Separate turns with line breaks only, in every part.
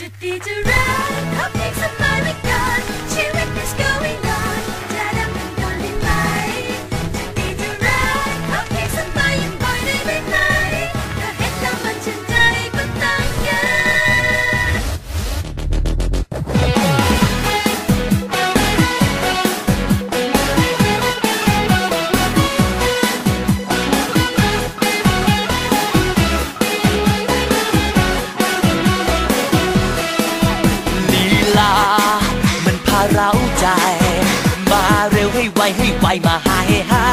จะดีจะร้ายขอเพียงสบา เรา
ใจ มาเร็วให้ไวให้ไวมาหาให้หา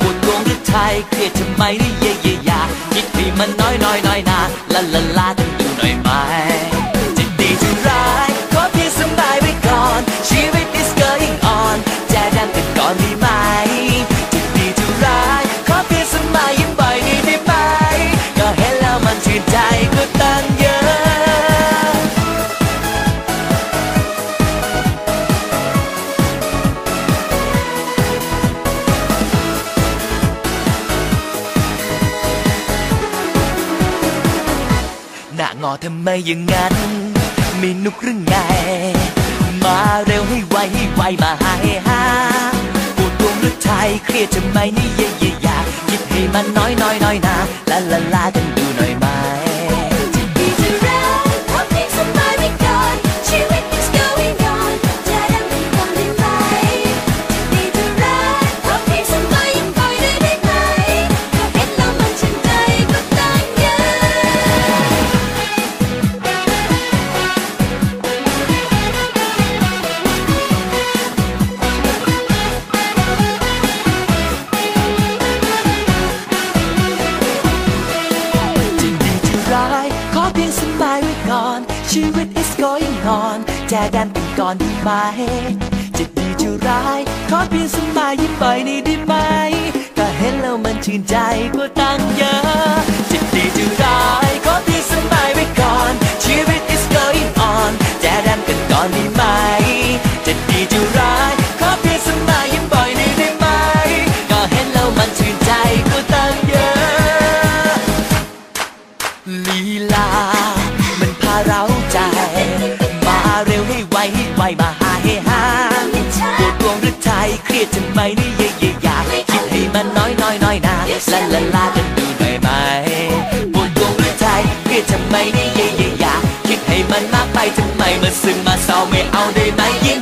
ปวดดวงหรือไทยเครียดทำไมนี่เย่เย่ยาคิดให้มันน้อยน้อยน้อยนาละละลา อทำไมอย่างนั้นมีนุกหรือไง มาเร็วให้ไวให้ไวมาหาให้หาปวดดวงหรือไทยเครียดทำไมนี่เย่เย่ยาคิดให้มันน้อยน้อยน้อยนาลาลาลากัน นอ
น แจกั
นกันก่อนดีไหมจะดีจะร้าย ขอเพียงสบายยิ้มไปนี่ได้ไหม ก็เห็นแล้วมันชื่นใจกว่าตั้งเยอะ ลาลากันดูหน่อยไหมปวดดวงหรือใจเครียดทำไมนี่เย่เย่ยาคิดให้มันมากไปทำไมมาซึงมาเศร้าไม่เอาได้ไหมยิ่ง